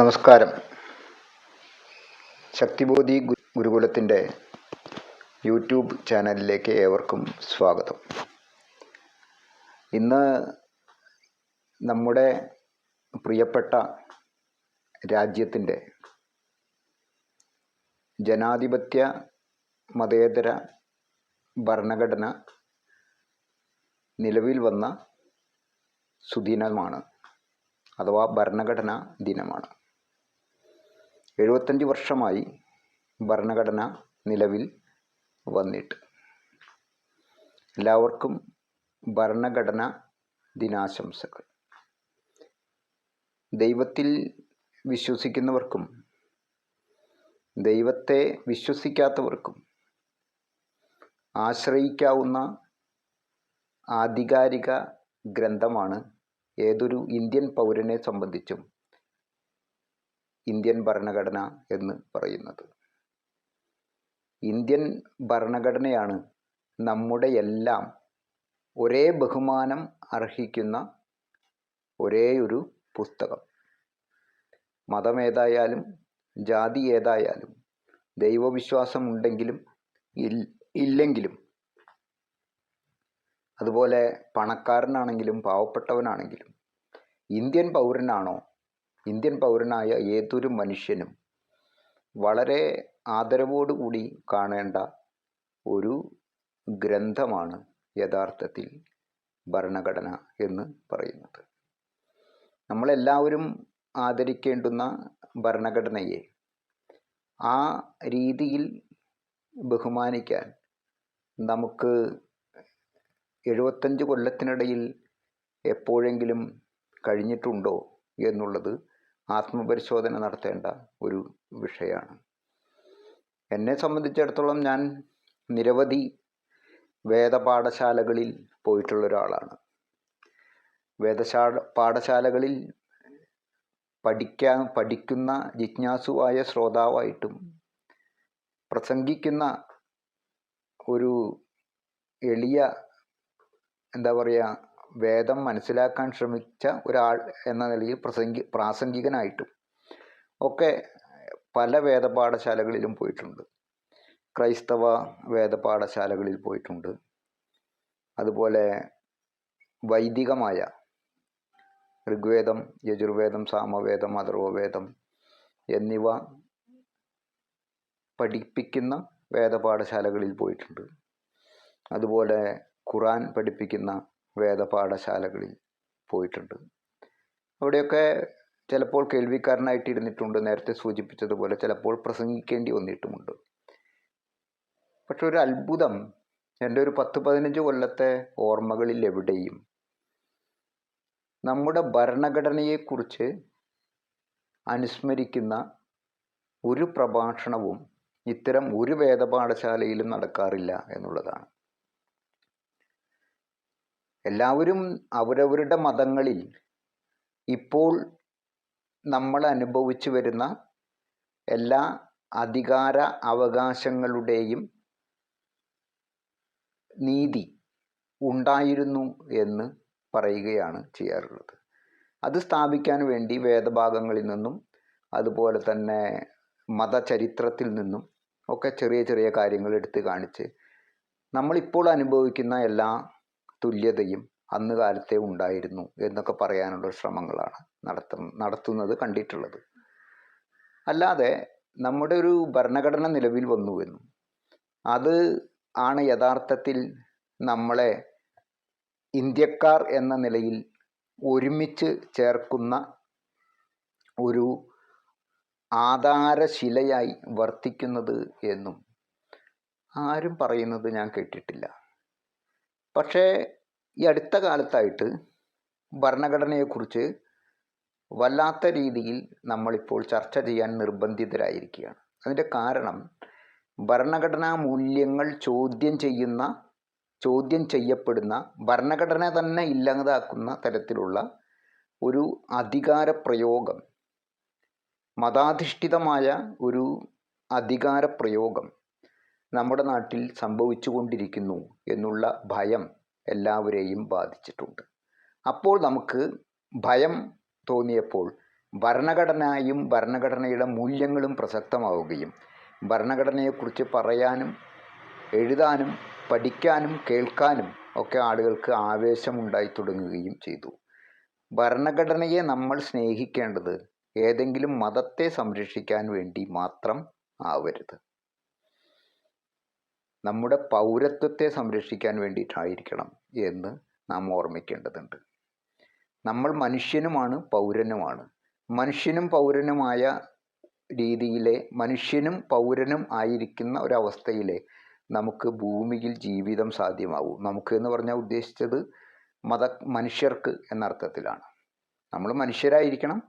നമസ്കാരം. ശക്തിബോധി ഗുരുകുലത്തിന്റെ യൂട്യൂബ് ചാനലിലേക്ക് ഏവർക്കും സ്വാഗതം. ഇന്ന് നമ്മുടെ പ്രിയപ്പെട്ട രാജ്യത്തിന്റെ ജനാധിപത്യ മതേതര ഭരണഘടന നിലവിൽ വന്ന സുദിനമാണ് അഥവാ ഭരണഘടനാ ദിനമാണ്. എഴുപത്തഞ്ച് വർഷമായി ഭരണഘടന നിലവിൽ വന്നിട്ട്. എല്ലാവർക്കും ഭരണഘടന ദിനാശംസകൾ. ദൈവത്തിൽ വിശ്വസിക്കുന്നവർക്കും ദൈവത്തെ വിശ്വസിക്കാത്തവർക്കും ആശ്രയിക്കാവുന്ന ആധികാരിക ഗ്രന്ഥമാണ് ഏതൊരു ഇന്ത്യൻ പൗരനെ സംബന്ധിച്ചും ഇന്ത്യൻ ഭരണഘടന എന്ന് പറയുന്നത്. ഇന്ത്യൻ ഭരണഘടനയാണ് നമ്മുടെ എല്ലാം ഒരേ ബഹുമാനം അർഹിക്കുന്ന ഒരേ ഒരു പുസ്തകം മതമേതായാലും ജാതി ഏതായാലും ദൈവവിശ്വാസം ഉണ്ടെങ്കിലും ഇല്ലെങ്കിലും അതുപോലെ പണക്കാരനാണെങ്കിലും പാവപ്പെട്ടവനാണെങ്കിലും ഇന്ത്യൻ പൗരനാണോ ഇന്ത്യൻ പൗരനായ ഏതൊരു മനുഷ്യനും വളരെ ആദരവോടുകൂടി കാണേണ്ട ഒരു ഗ്രന്ഥമാണ് യഥാർത്ഥത്തിൽ ഭരണഘടന എന്ന് പറയുന്നത്. നമ്മളെല്ലാവരും ആദരിക്കേണ്ടുന്ന ഭരണഘടനയെ ആ രീതിയിൽ ബഹുമാനിക്കാൻ നമുക്ക് എഴുപത്തഞ്ച് കൊല്ലത്തിനിടയിൽ എപ്പോഴെങ്കിലും കഴിഞ്ഞിട്ടുണ്ടോ എന്നുള്ളത് ആത്മപരിശോധന നടത്തേണ്ട ഒരു വിഷയമാണ്. എന്നെ സംബന്ധിച്ചിടത്തോളം ഞാൻ നിരവധി വേദപാഠശാലകളിൽ പോയിട്ടുള്ള ഒരാളാണ് വേദശാ പാഠശാലകളിൽ പഠിക്കാൻ പഠിക്കുന്ന ജിജ്ഞാസുവായ ശ്രോതാവായിട്ടും പ്രസംഗിക്കുന്ന ഒരു എളിയ എന്താ പറയുക വേദം മനസ്സിലാക്കാൻ ശ്രമിച്ച ഒരാൾ എന്ന നിലയിൽ പ്രസംഗി പ്രാസംഗികനായിട്ടും ഒക്കെ പല വേദപാഠശാലകളിലും പോയിട്ടുണ്ട്. ക്രൈസ്തവ വേദപാഠശാലകളിൽ പോയിട്ടുണ്ട്. അതുപോലെ വൈദികമായ ഋഗ്വേദം യജുർവേദം സാമവേദം അഥർവവേദം എന്നിവ പഠിപ്പിക്കുന്ന വേദപാഠശാലകളിൽ പോയിട്ടുണ്ട്. അതുപോലെ ഖുറാൻ പഠിപ്പിക്കുന്ന വേദപാഠശാലകളിൽ പോയിട്ടുണ്ട്. അവിടെയൊക്കെ ചിലപ്പോൾ കേൾവിക്കാരനായിട്ട് ഇരുന്നിട്ടുണ്ട് നേരത്തെ സൂചിപ്പിച്ചതുപോലെ ചിലപ്പോൾ പ്രസംഗിക്കേണ്ടി വന്നിട്ടുമുണ്ട്. പക്ഷെ ഒരു അത്ഭുതം എന്റെ ഒരു പത്ത് പതിനഞ്ച് കൊല്ലത്തെ ഓർമ്മകളിൽ എവിടെയും നമ്മുടെ ഭരണഘടനയെക്കുറിച്ച് അനുസ്മരിക്കുന്ന ഒരു പ്രഭാഷണവും ഇത്തരം ഒരു വേദപാഠശാലയിലും നടക്കാറില്ല എന്നുള്ളതാണ്. എല്ലാവരും അവരവരുടെ മതങ്ങളിൽ ഇപ്പോൾ നമ്മൾ അനുഭവിച്ചു വരുന്ന എല്ലാ അധികാര അവകാശങ്ങളുടെയും നീതി ഉണ്ടായിരുന്നു എന്ന് പറയുകയാണ് ചെയ്യാറുള്ളത്. അത് സ്ഥാപിക്കാൻ വേണ്ടി വേദഭാഗങ്ങളിൽ നിന്നും അതുപോലെ തന്നെ മതചരിത്രത്തിൽ നിന്നും ഒക്കെ ചെറിയ ചെറിയ കാര്യങ്ങൾ എടുത്ത് കാണിച്ച് നമ്മളിപ്പോൾ അനുഭവിക്കുന്ന എല്ലാ തുല്യതയും അന്ന് കാലത്തെ ഉണ്ടായിരുന്നു എന്നൊക്കെ പറയാനുള്ള ശ്രമങ്ങളാണ് നടത്ത നടത്തുന്നത് കണ്ടിട്ടുള്ളത്. അല്ലാതെ നമ്മുടെ ഒരു ഭരണഘടന നിലവിൽ വന്നു എന്നും അത് ആണ് യഥാർത്ഥത്തിൽ നമ്മളെ ഇന്ത്യക്കാർ എന്ന നിലയിൽ ഒരുമിച്ച് ചേർക്കുന്ന ഒരു ആധാരശിലയായി വർത്തിക്കുന്നത് എന്നും ആരും പറയുന്നത് ഞാൻ കേട്ടിട്ടില്ല. പക്ഷേ ഈ അടുത്ത കാലത്തായിട്ട് ഭരണഘടനയെക്കുറിച്ച് വല്ലാത്ത രീതിയിൽ നമ്മളിപ്പോൾ ചർച്ച ചെയ്യാൻ നിർബന്ധിതരായിരിക്കുകയാണ്. അതിന്റെ കാരണം ഭരണഘടനാ മൂല്യങ്ങൾ ചോദ്യം ചെയ്യുന്ന ചോദ്യം ചെയ്യപ്പെടുന്ന ഭരണഘടന തന്നെ ഇല്ലാതാക്കുന്ന തരത്തിലുള്ള ഒരു അധികാര പ്രയോഗം മതാധിഷ്ഠിതമായ ഒരു അധികാര പ്രയോഗം നമ്മുടെ നാട്ടിൽ സംഭവിച്ചുകൊണ്ടിരിക്കുന്നു എന്നുള്ള ഭയം എല്ലാവരെയും ബാധിച്ചിട്ടുണ്ട്. അപ്പോൾ നമുക്ക് ഭയം തോന്നിയപ്പോൾ ഭരണഘടനയും ഭരണഘടനയുടെ മൂല്യങ്ങളും പ്രസക്തമാവുകയും ഭരണഘടനയെക്കുറിച്ച് പറയാനും എഴുതാനും പഠിക്കാനും കേൾക്കാനും ഒക്കെ ആളുകൾക്ക് ആവേശമുണ്ടായി തുടങ്ങുകയും ചെയ്തു. ഭരണഘടനയെ നമ്മൾ സ്നേഹിക്കേണ്ടത് ഏതെങ്കിലും മതത്തെ സംരക്ഷിക്കാൻ വേണ്ടി മാത്രം ആവരുത്. നമ്മുടെ പൗരത്വത്തെ സംരക്ഷിക്കാൻ വേണ്ടിയിട്ടായിരിക്കണം എന്ന് നാം ഓർമ്മിക്കേണ്ടതുണ്ട്. നമ്മൾ മനുഷ്യനുമാണ് പൗരനുമാണ്. മനുഷ്യനും പൗരനുമായ രീതിയിലെ മനുഷ്യനും പൗരനും ആയിരിക്കുന്ന ഒരവസ്ഥയിലെ നമുക്ക് ഭൂമിയിൽ ജീവിതം സാധ്യമാവൂ. നമുക്ക് എന്ന് പറഞ്ഞാൽ ഉദ്ദേശിച്ചത് മത മനുഷ്യർക്ക് എന്നർത്ഥത്തിലാണ് നമ്മൾ മനുഷ്യരായിരിക്കണം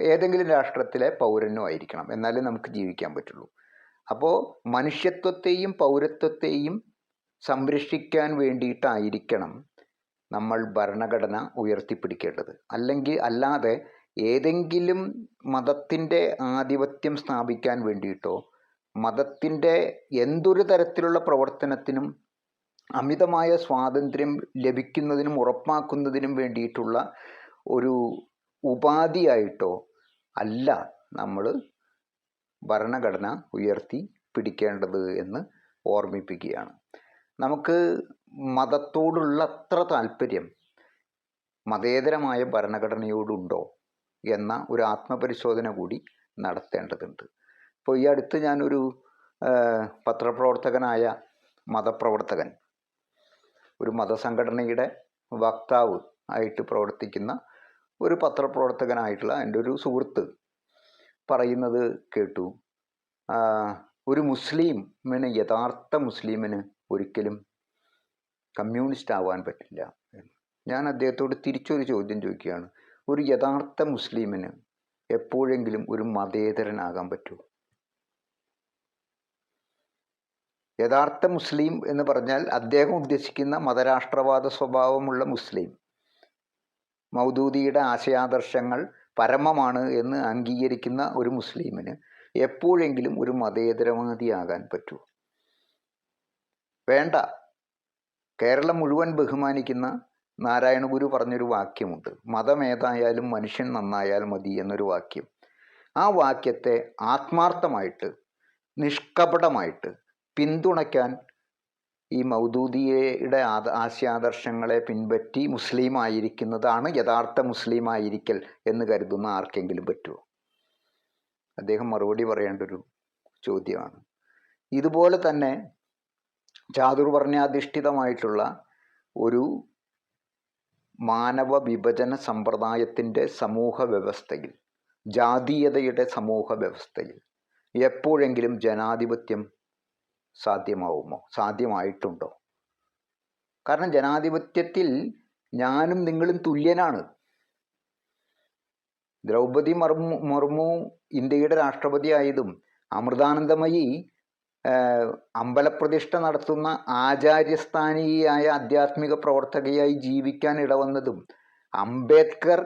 ഏതെങ്കിലും രാഷ്ട്രത്തിലെ പൗരനും ആയിരിക്കണം എന്നാലേ നമുക്ക് ജീവിക്കാൻ പറ്റുള്ളൂ. അപ്പോൾ മനുഷ്യത്വത്തെയും പൗരത്വത്തെയും സംരക്ഷിക്കാൻ വേണ്ടിയിട്ടായിരിക്കണം നമ്മൾ ഭരണഘടന ഉയർത്തിപ്പിടിക്കേണ്ടത്. അല്ലെങ്കിൽ അല്ലാതെ ഏതെങ്കിലും മതത്തിന്റെ ആധിപത്യം സ്ഥാപിക്കാൻ വേണ്ടിയിട്ടോ മതത്തിന്റെ എന്തൊരു തരത്തിലുള്ള പ്രവർത്തനത്തിനും അമിതമായ സ്വാതന്ത്ര്യം ലഭിക്കുന്നതിനും ഉറപ്പാക്കുന്നതിനും വേണ്ടിയിട്ടുള്ള ഒരു ഉപാധിയായിട്ടോ അല്ല നമ്മൾ ഭരണഘടന ഉയർത്തി പിടിക്കേണ്ടത് എന്ന് ഓർമ്മിപ്പിക്കുകയാണ്. നമുക്ക് മതത്തോടുള്ള അത്ര താല്പര്യം മതേതരമായ ഭരണഘടനയോടുണ്ടോ എന്ന ഒരു ആത്മപരിശോധന കൂടി നടത്തേണ്ടതുണ്ട്. ഇപ്പോൾ ഈ അടുത്ത് ഞാനൊരു പത്രപ്രവർത്തകനായ മതപ്രവർത്തകൻ ഒരു മതസംഘടനയുടെ വക്താവ് ആയിട്ട് പ്രവർത്തിക്കുന്ന ഒരു പത്രപ്രവർത്തകനായിട്ടുള്ള എന്റെ ഒരു സുഹൃത്ത് പറയുന്നത് കേട്ടു. ഒരു മുസ്ലിമിന് യഥാർത്ഥ മുസ്ലിമിന് ഒരിക്കലും കമ്മ്യൂണിസ്റ്റ് ആവാൻ പറ്റില്ല ഞാൻ അദ്ദേഹത്തോട് തിരിച്ചൊരു ചോദ്യം ചോദിക്കുകയാണ്. ഒരു യഥാർത്ഥ മുസ്ലിമിന് എപ്പോഴെങ്കിലും ഒരു മതേതരനാകാൻ പറ്റുമോ? യഥാർത്ഥ മുസ്ലിം എന്ന് പറഞ്ഞാൽ അദ്ദേഹം ഉദ്ദേശിക്കുന്ന മതരാഷ്ട്രവാദ സ്വഭാവമുള്ള മുസ്ലിം. മൗദൂദിയുടെ ആശയാദർശങ്ങൾ പരമമാണ് എന്ന് അംഗീകരിക്കുന്ന ഒരു മുസ്ലിമിന് എപ്പോഴെങ്കിലും ഒരു മതേതരവാദിയാകാൻ പറ്റൂ വേണ്ട. കേരളം മുഴുവൻ ബഹുമാനിക്കുന്ന നാരായണഗുരു പറഞ്ഞൊരു വാക്യമുണ്ട്. മതമേതായാലും മനുഷ്യൻ നന്നായാൽ മതി എന്നൊരു വാക്യം. ആ വാക്യത്തെ ആത്മാർത്ഥമായിട്ട് നിഷ്കപടമായിട്ട് പിന്തുണയ്ക്കാൻ ഈ മൗദൂദിയയുടെ ആശയാദർശങ്ങളെ പിൻപറ്റി മുസ്ലിം ആയിരിക്കുന്നതാണ് യഥാർത്ഥ മുസ്ലിം ആയിരിക്കൽ എന്ന് കരുതുന്ന ആർക്കെങ്കിലും പറ്റുമോ? അദ്ദേഹം മറുപടി പറയേണ്ട ഒരു ചോദ്യമാണ്. ഇതുപോലെ തന്നെ ചാതുർവർണാധിഷ്ഠിതമായിട്ടുള്ള ഒരു മാനവ വിഭജന സമ്പ്രദായത്തിന്റെ സമൂഹ വ്യവസ്ഥയിൽ ജാതീയതയുടെ സമൂഹ വ്യവസ്ഥയിൽ എപ്പോഴെങ്കിലും ജനാധിപത്യം സാധ്യമാവുമോ? സാധ്യമായിട്ടുണ്ടോ? കാരണം ജനാധിപത്യത്തിൽ ഞാനും നിങ്ങളും തുല്യനാണ്. ദ്രൗപദി മർമു മുർമു ഇന്ത്യയുടെ രാഷ്ട്രപതിയായതും അമൃതാനന്ദമയി അമ്പലപ്രതിഷ്ഠ നടത്തുന്ന ആചാര്യസ്ഥാനീയായ ആധ്യാത്മിക പ്രവർത്തകയായി ജീവിക്കാൻ ഇടവന്നതും അംബേദ്കർ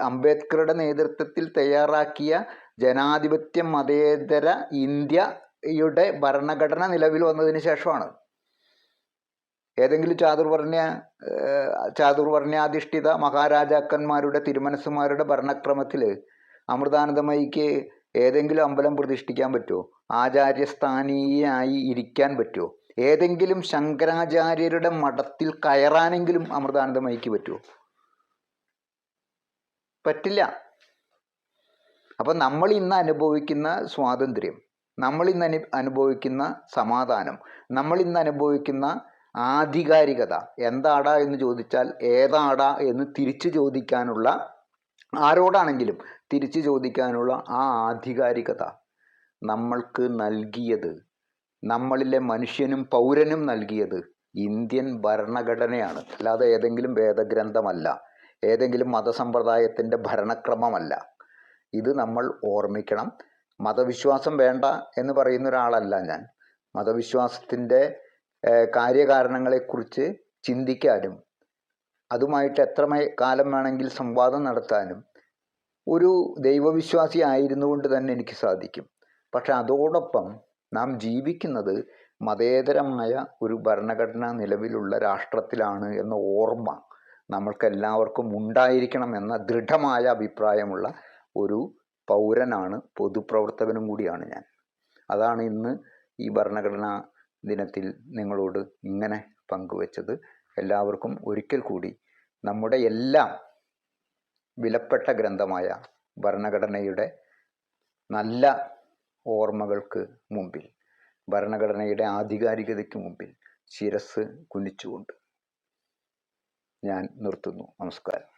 അംബേദ്കറുടെ നേതൃത്വത്തിൽ തയ്യാറാക്കിയ ജനാധിപത്യ മതേതര ഇന്ത്യയുടെ ഭരണഘടന നിലവിൽ വന്നതിന് ശേഷമാണ്. ഏതെങ്കിലും ചാതുർവർണ ചാതുർവർണാധിഷ്ഠിത മഹാരാജാക്കന്മാരുടെ തിരുമനസ്സുമാരുടെ ഭരണക്രമത്തിൽ അമൃതാനന്ദമയിക്ക് ഏതെങ്കിലും അമ്പലം പ്രതിഷ്ഠിക്കാൻ പറ്റുമോ? ആചാര്യസ്ഥാനീയായി ഇരിക്കാൻ പറ്റുമോ? ഏതെങ്കിലും ശങ്കരാചാര്യരുടെ മഠത്തിൽ കയറാനെങ്കിലും അമൃതാനന്ദമയിക്ക് പറ്റുമോ? പറ്റില്ല. അപ്പം നമ്മൾ ഇന്ന് അനുഭവിക്കുന്ന സ്വാതന്ത്ര്യം നമ്മൾ ഇന്ന് അനു അനുഭവിക്കുന്ന സമാധാനം നമ്മളിന്ന് അനുഭവിക്കുന്ന ആധികാരികത എന്താടാ എന്ന് ചോദിച്ചാൽ ഏതാടാ എന്ന് തിരിച്ചു ചോദിക്കാനുള്ള ആരോടാണെങ്കിലും തിരിച്ചു ചോദിക്കാനുള്ള ആ ആധികാരികത നമ്മൾക്ക് നൽകിയത് നമ്മളിലെ മനുഷ്യനും പൗരനും നൽകിയത് ഇന്ത്യൻ ഭരണഘടനയാണ്. അല്ലാതെ ഏതെങ്കിലും വേദഗ്രന്ഥമല്ല ഏതെങ്കിലും മതസമ്പ്രദായത്തിന്റെ ഭരണക്രമമല്ല. ഇത് നമ്മൾ ഓർമ്മിക്കണം. മതവിശ്വാസം വേണ്ട എന്ന് പറയുന്ന ഒരാളല്ല ഞാൻ. മതവിശ്വാസത്തിന്റെ കാര്യകാരണങ്ങളെക്കുറിച്ച് ചിന്തിക്കാനും അതുമായിട്ട് എത്ര കാലം വേണമെങ്കിൽ സംവാദം നടത്താനും ഒരു ദൈവവിശ്വാസി ആയിരുന്നുകൊണ്ട് തന്നെ എനിക്ക് സാധിക്കും. പക്ഷെ അതോടൊപ്പം നാം ജീവിക്കുന്നത് മതേതരമായ ഒരു ഭരണഘടന നിലവിലുള്ള രാഷ്ട്രത്തിലാണ് എന്ന ഓർമ്മ നമ്മൾക്കെല്ലാവർക്കും ഉണ്ടായിരിക്കണം എന്ന ദൃഢമായ അഭിപ്രായമുള്ള ഒരു പൗരനാണ് പൊതുപ്രവർത്തകനും കൂടിയാണ് ഞാൻ. അതാണ് ഇന്ന് ഈ ഭരണഘടനാ ദിനത്തിൽ നിങ്ങളോട് ഇങ്ങനെ പങ്കുവച്ചത്. എല്ലാവർക്കും ഒരിക്കൽ കൂടി നമ്മുടെ എല്ലാം വിലപ്പെട്ട ഗ്രന്ഥമായ ഭരണഘടനയുടെ നല്ല ഓർമ്മകൾക്ക് മുമ്പിൽ ഭരണഘടനയുടെ ആധികാരികതയ്ക്ക് മുമ്പിൽ ശിരസ് കുനിച്ചുകൊണ്ട് ഞാൻ നിർത്തുന്നു. നമസ്കാരം.